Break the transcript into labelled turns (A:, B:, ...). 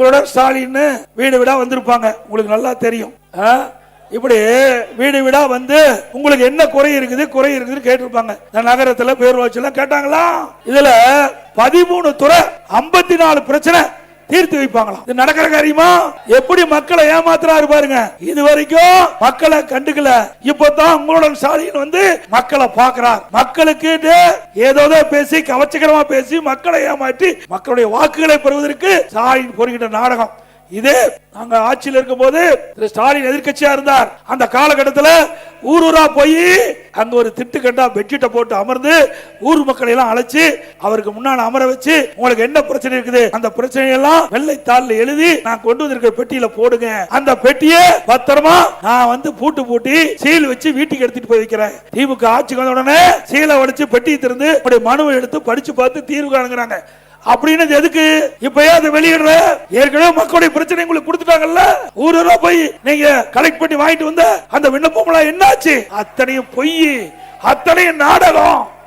A: உங்களோட ஸ்டாலின் வீடு வீடா வந்திருப்பாங்க. உங்களுக்கு நல்லா தெரியும். இப்படி வீடு வீடா வந்து உங்களுக்கு என்ன குறை இருக்குது குறை இருக்குதுன்னு கேட்டிருப்பாங்க. இந்த பேர் வச்சு எல்லாம் கேட்டாங்களா? இதுல பதிமூணு துறை ஐம்பத்தி நாலு பிரச்சனை. தீர்த்து வைப்பாங்களாம். இது நடக்கிற காரியமா? எப்படி மக்களை ஏமாத்துறாரு பாருங்க. இது வரைக்கும் மக்களை கண்டுக்கல. இப்பதான் உங்களோட ஸ்டாலின் வந்து மக்களை பாக்குறார் மக்களுக்கு ஏதோ பேசி கவச்சகரமா பேசி மக்களை ஏமாற்றி மக்களுடைய வாக்குகளை பெறுவதற்கு ஸ்டாலின் பொறுகின்ற நாடகம். இது நாங்க ஆட்சியில் இருக்கும் போது ஸ்டாலின் எதிர்க்கட்சியா இருந்தார். அந்த காலகட்டத்தில் ஊர் ஊரா போய் அங்க ஒரு திட்டு கண்டா பெட்ஷீட்டை போட்டு அமர்ந்து ஊர் மக்களை எல்லாம் அழைச்சு அவருக்கு முன்னால் அமர வச்சு உங்களுக்கு என்ன பிரச்சனை இருக்குது? அந்த பிரச்சனையெல்லாம் வெள்ளை தாள்ல எழுதி நான் கொண்டு வந்திருக்கிற பெட்டியில போடுங்க. அந்த பெட்டியை பத்திரமா நான் வந்து பூட்டு பூட்டி சீல் வச்சு வீட்டுக்கு எடுத்துட்டு போய் வைக்கிறேன். திமுக ஆட்சிக்கு வந்த உடனே சீலை உடைச்சு பெட்டியை திறந்து அப்படி மனுவை எடுத்து படிச்சு பார்த்து தீர்வு காணுங்கிறாங்க. அப்படின்னு எதுக்கு? இப்பயே அதை வெளியிடுற. ஏற்கனவே மக்களுடைய பிரச்சனை உங்களுக்கு கொடுத்துட்டாங்கல்ல? ஊரூரா போய் நீங்க கலெக்ட் பண்ணி வாங்கிட்டு வந்த அந்த விண்ணப்பம் என்னாச்சு? அத்தனையும் பொய். அத்தனையும் நாடகம்.